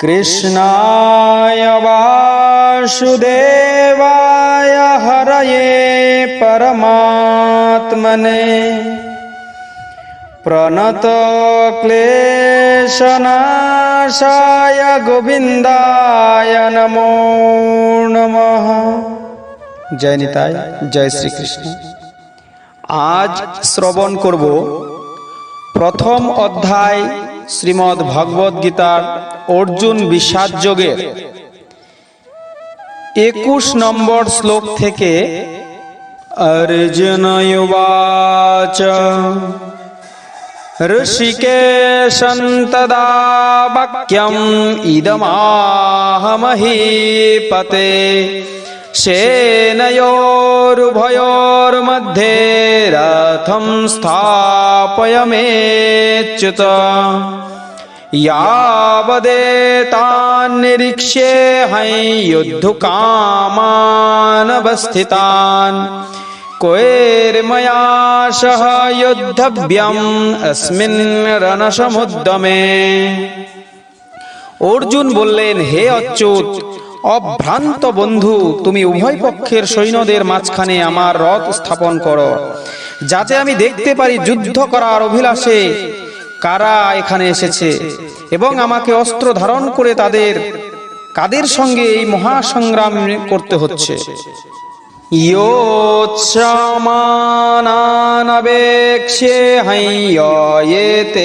कृष्णाय वासुदेवाय हरये परमात्मने प्रणतक्लेशनाशाय गोविन्दाय नमो नमः জয় নিতাই জয় শ্রীকৃষ্ণ আজ শ্রবণ করব প্রথম অধ্যায় শ্রীমদ ভগবত গীতার অর্জুন বিষাদ যোগের একুশ নম্বর শ্লোক থেকে, অর্জুন ঋষিকেশন্তদা বাক্যম ইদমাহমহীপতে পতে इदमाहमहीपते सेनयोरुभयोर्मध्ये रथं स्थापयमेच्युत यावदेतान्निरीक्ष्ये हैं युद्धकामानवस्थितान् कोैर्मया सह युद्धव्यम् अस्मिन् রণসমুদ্যমে অর্জুন বললেন হে অচ্যুত অভ্রান্ত বন্ধু তুমি উভয় পক্ষের সৈন্যদের মাঝখানে আমার রথ স্থাপন করো যাতে আমি দেখতে পারি যুদ্ধ করার অভিলাষে কারা এখানে এসেছে এবং আমাকে অস্ত্র ধারণ করে তাদের কাদের সঙ্গে এই মহাসংগ্রাম করতে হচ্ছে योत्समानानवेक्ष्ये हंयेतेऽत्र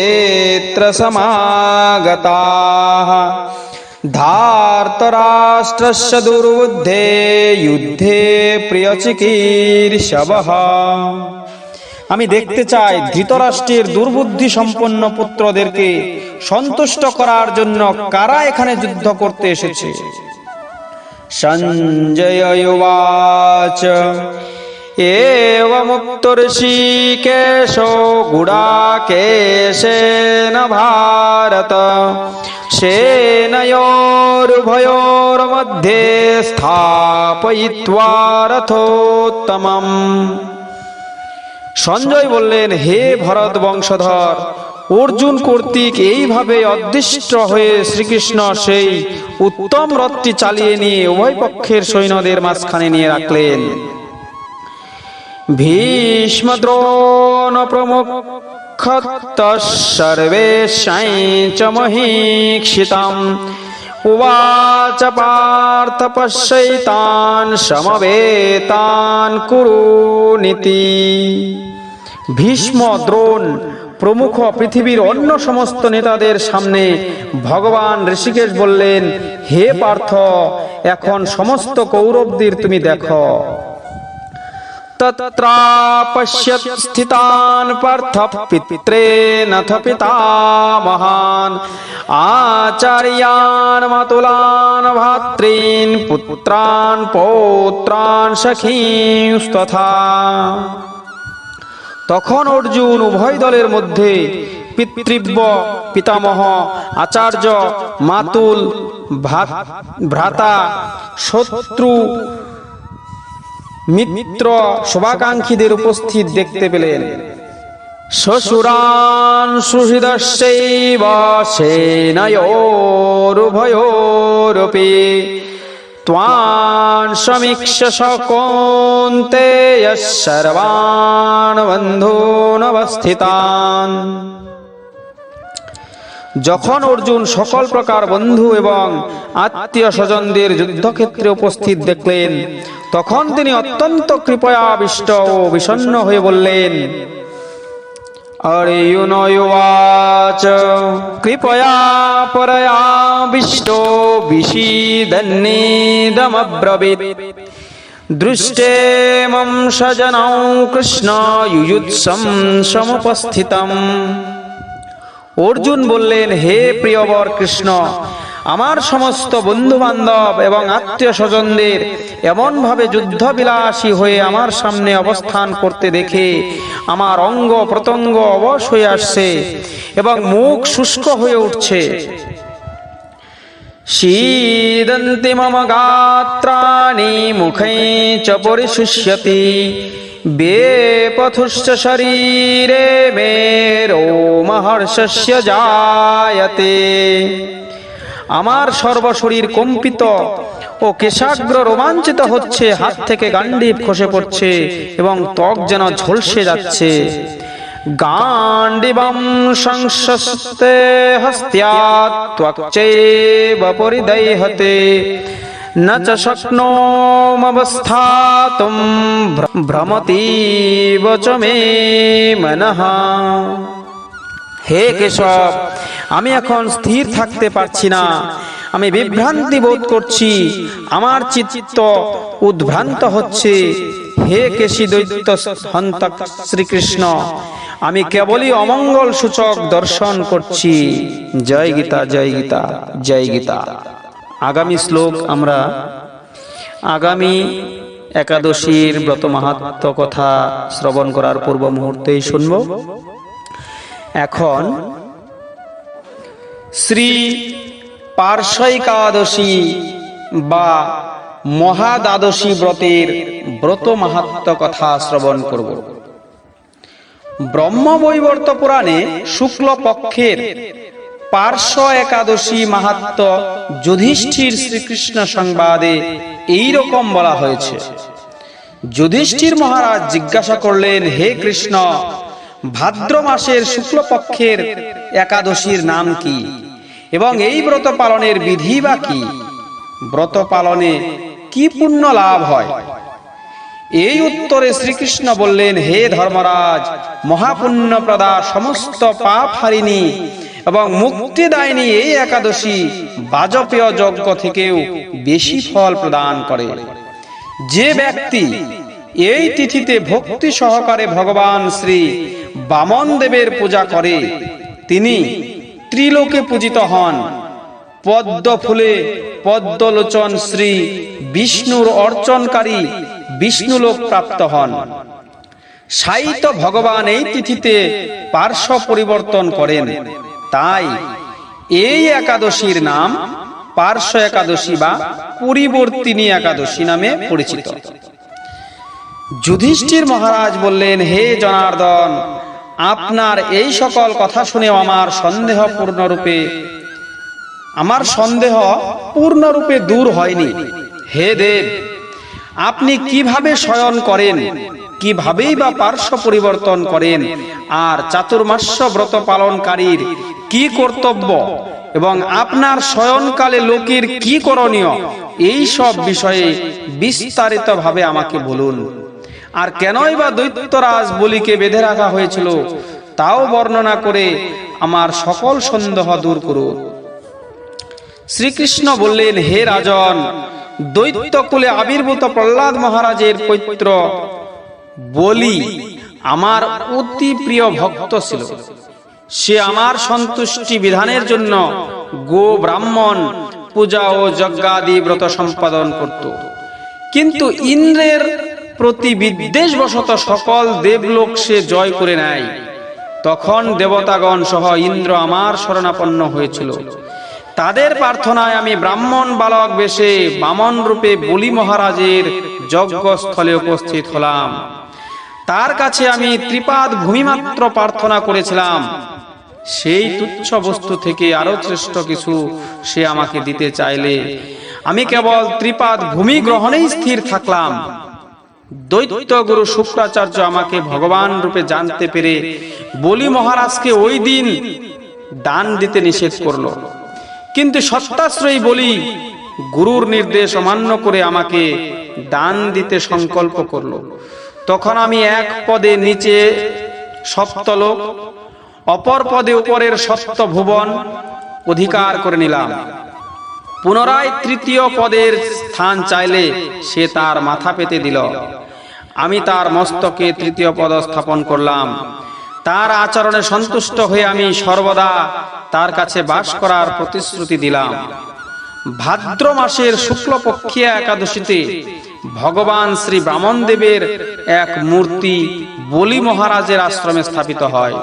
समागताः धार्तराष्ट्रस्य दुर्बुद्धे युद्धे প্রিয়চিকীর্ষবः আমি দেখতে চাই ধৃতরাষ্ট্রের দুর্বুদ্ধি সম্পন্ন পুত্রদেরকে সন্তুষ্ট করার জন্য কারা এখানে যুদ্ধ করতে এসেছে সঞ্জয় উবাচ एवमुक्तऋषिकेशो गुडाकेशेन भारत सेनयोरुभयोर्मध्ये स्थापयित्वा रथोत्तमम् সঞ্জয় বললেন হে ভরত বংশধর অর্জুন কর্তৃক এইভাবে অদৃষ্ট হয়ে শ্রীকৃষ্ণ সেই উত্তম রথটি চালিয়ে নিয়ে উভয় পক্ষের সৈন্যদের মাঝখানে নিয়ে রাখলেন ভীষ্ম দ্রোণ প্রমুখ সর্বেশাই চ মহীক্ষিতাম উবাচ পার্থ পশ্যৈতান সমবেতান কুরু নীতি ভীষ্ম দ্রোণ প্রমুখ পৃথিবীর অন্য সমস্ত নেতাদের সামনে ভগবান ঋষিকেশ বললেন, হে পার্থ, এখন সমস্ত কৌরবদের তুমি দেখো। তত্রাপশ্যৎ স্থিতান পার্থ পিত্রে নথ পিতামহান আচার্যান মাতুলান ভাতৃন পুত্রান পৌত্রান সখীস্তথা তখন অর্জুন উভয় দলের মধ্যে পিতৃব্য, পিতামহ, আচার্য, মাতুল ভ্রা- ভ্রাতা, শত্রু মিত্র শুভাকাঙ্ক্ষীদের উপস্থিত দেখতে পেলেন। শ্বশুরান সুহৃদস্যৈব সেনয়োরুভয়োরপি ত্বান সমীক্ষ সকোন্তেয় সর্বান বন্ধূনবস্থিতান যখন অর্জুন সকল প্রকার বন্ধু এবং আত্মীয় স্বজনদের যুদ্ধক্ষেত্রে উপস্থিত দেখলেন, তখন তিনি অত্যন্ত কৃপয়াবিষ্ট ও বিষণ্ণ হয়ে বললেন কৃষ্ণ যুযুৎসম সমুপস্থিতম। অর্জুন বললেন, হে প্রিয়বর কৃষ্ণ, আমার সমস্ত বন্ধু বান্ধব এবং আত্মীয় স্বজনদের এমনভাবে যুদ্ধবিলাসী হয়ে আমার সামনে অবস্থান করতে দেখে আমার অঙ্গ প্রত্যঙ্গ অবশ হয়ে আসছে এবং মুখ শুষ্ক হয়ে উঠছে। শীদন্তি মম গাত্রাণি মুখে চ পরিশুষ্যতি। बेपथुश्च शरीरे मे रोमहर्षस्य जायते আমার সর্বশরীর কম্পিত ও কেশাগ্র রোমাঞ্চিত হচ্ছে হাত থেকে গান্ডীব খসে পড়ছে এবং ত্বক যেন ঝলসে যাচ্ছে গান্ডিবম সংসস্তে হস্ত্যাৎ ত্বকচৈব পরিদৈহতে न च शक्नोमवस्थातुं भ्र- भ्रमतीव च मे मनः হে কেশব আমি এখন স্থির থাকতে পারছি না আমি বিভ্রান্তি বোধ করছি আমার চিত্ত উদ্ভ্রান্ত হচ্ছে হে কেশী দৈত্য হন্তক শ্রীকৃষ্ণ আমি কেবলই অমঙ্গল সূচক দর্শন করছি জয় গীতা জয় গীতা জয় গীতা আগামী শ্লোক আমরা আগামী একাদশীর ব্রত মাহাত্ম কথা শ্রবণ করার পূর্ব মুহূর্তেই শুনব। এখন শ্রী পার্শ্বৈকাদশী বা মহাদ্বাদশী ব্রতের ব্রত মাহাত্ম কথা শ্রবণ করব। ব্রহ্মবৈবর্ত পুরাণে শুক্ল পক্ষের পার্শ্ব একাদশী মাহাত্ম যুধিষ্ঠির শ্রীকৃষ্ণ সংবাদে এই রকম বলা হয়েছে। যুধিষ্ঠির মহারাজ জিজ্ঞাসা করলেন, হে কৃষ্ণ, ভাদ্র মাসের শুক্লপক্ষের একাদশীর নাম কি? এবং এই ব্রত পালনের বিধি বা কি? ব্রত পালনে কি পুণ্য লাভ হয়? এই উত্তরে শ্রীকৃষ্ণ বললেন, হে ধর্মরাজ মহাপুণ্য প্রদা সমস্ত পাপ হারিনি এবং মুক্তি মুক্তিদায়িনী এই একাদশী বাজপেয় যজ্ঞ থেকেও বেশি ফল প্রদান করে। যে ব্যক্তি এই তিথিতে ভক্তি সহকারে ভগবান শ্রী বামন দেবের পূজা করে, তিনি ত্রিলোকে পূজিত হন। পদ্ম ফুলে পদ্মলোচন শ্রী বিষ্ণুর অর্চনকারী বিষ্ণুলোক প্রাপ্ত হন। সাহিত্য ভগবান এই তিথিতে পার্শ্ব পরিবর্তন করেন। তাই এই একাদশীর নাম পার্শ্ব একাদশী বা পরিবর্তিনী একাদশী নামে পরিচিত। যুধিষ্ঠির মহারাজ বললেন, হে জনার্দন, আপনার এই সকল কথা শুনেও আমার সন্দেহ পূর্ণরূপে, আমার সন্দেহ পূর্ণরূপে দূর হয়নি। হে দেব, আপনি কীভাবে শয়ন করেন, কিভাবেই বা পার্শ্ব পরিবর্তন করেন, আর চাতুর্মাস্য ব্রত পালনকারীর কি কর্তব্য এবং আপনার শয়নকালে লোকের কি করণীয়, এই সব বিষয়ে বিস্তারিত ভাবে আমাকে বলুন। আর কেনই বা দৈত্যরাজ বলিকে বেঁধে রাখা হয়েছিল, তাও বর্ণনা করে আমার সকল সন্দেহ দূর করুন। শ্রীকৃষ্ণ বললেন, হে রাজন দৈত্য কুলে আবির্ভূত প্রহ্লাদ মহারাজের পৈত্র বলি আমার অতি প্রিয় ভক্ত ছিল। সে আমার সন্তুষ্টি বিধানের জন্য গো ব্রাহ্মণ পূজা ও যজ্ঞাদি ব্রত সম্পাদন করত। কিন্তু ইন্দ্রের প্রতি বিদ্বেষবশত সকল দেবলোক সে জয় করে নেয়। তখন দেবতাগণ সহ ইন্দ্র আমার শরণাপন্ন হয়েছিল। তাদের প্রার্থনায় আমি ব্রাহ্মণ বালক বেশে বামন রূপে বলি মহারাজের যজ্ঞস্থলে উপস্থিত হলাম। তার কাছে আমি ত্রিপাদ ভূমিমাত্র প্রার্থনা করেছিলাম। সেই তুচ্ছ বস্তু থেকে আরও শ্রেষ্ঠ কিছু সে আমাকে দিতে চাইলে আমি কেবল ত্রিপাদ ভূমি গ্রহণেই স্থির থাকলাম। দৈত্য গুরু শুক্রাচার্য আমাকে ভগবান রূপে জানতে পেরে বলি মহারাজকে ওই দিন দান দিতে নিষেধ করল। কিন্তু সত্যাশ্রয়ী বলি গুরুর নির্দেশ অমান্য করে আমাকে দান দিতে সংকল্প করল। তখন আমি এক পদে নিচে সপ্তলোক অপর পদে উপরের সপ্ত ভুবন অধিকার করে নিলাম। পুনরায় তৃতীয় পদের স্থান চাইলে সে তার মাথা পেতে দিল। আমি তার মস্তকে তৃতীয় পদ স্থাপন করলাম। তার আচরণে সন্তুষ্ট হয়ে আমি সর্বদা তার কাছে বাস করার প্রতিশ্রুতি দিলাম। ভাদ্র মাসের শুক্লপক্ষিয়া একাদশীতে ভগবান শ্রী ব্রাহ্মণ দেবের এক মূর্তি বলি মহারাজের আশ্রমে স্থাপিত হয়।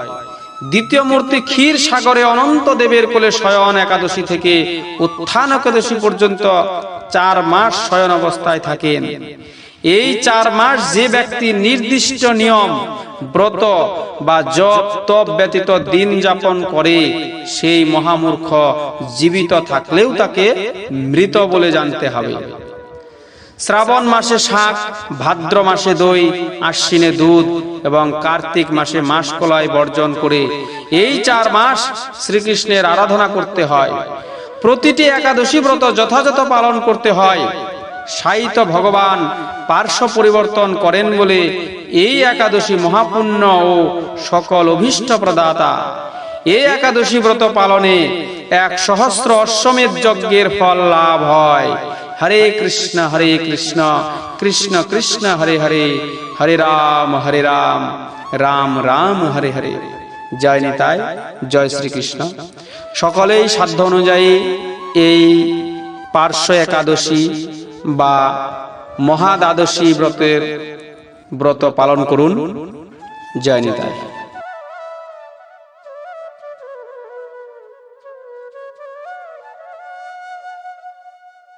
দ্বিতীয় মূর্তি ক্ষীর সাগরে অনন্ত দেবের কোলে শয়ন একাদশী থেকে উত্থান একাদশী পর্যন্ত চার মাস শয়ন অবস্থায় থাকেন। এই চার মাস যে ব্যক্তি নির্দিষ্ট নিয়ম, ব্রত বা জপ তপ ব্যতীত দিন যাপন করে, সেই মহামূর্খ জীবিত থাকলেও তাকে মৃত বলে জানতে হবে। শ্রাবণ মাসে শাক, ভাদ্র মাসে দই, আশ্বিনে দুধ এবং কার্তিক মাসে মাসকলাই বর্জন করে এই চার মাস শ্রীকৃষ্ণের আরাধনা করতে হয়। প্রতিটি একাদশী ব্রত যথাযথ পালন করতে হয়। সাহিত্য ভগবান পার্শ্ব পরিবর্তন করেন বলে এই একাদশী মহাপুণ্য ও সকল অভীষ্ট প্রদাতা। এই একাদশী ব্রত পালনে এক সহস্র অশ্বমেধ যজ্ঞের ফল লাভ হয়। হরে কৃষ্ণ হরে কৃষ্ণ কৃষ্ণ কৃষ্ণ, হরে হরে হরে রাম হরে রাম রাম রাম, হরে হরে। জয় নিতাই, জয় শ্রীকৃষ্ণ। সকলেই সাধ্য অনুযায়ী এই পার্শ্ব একাদশী বা মহাদ্বাদশী ব্রতের ব্রত পালন করুন। জয় নিতাই।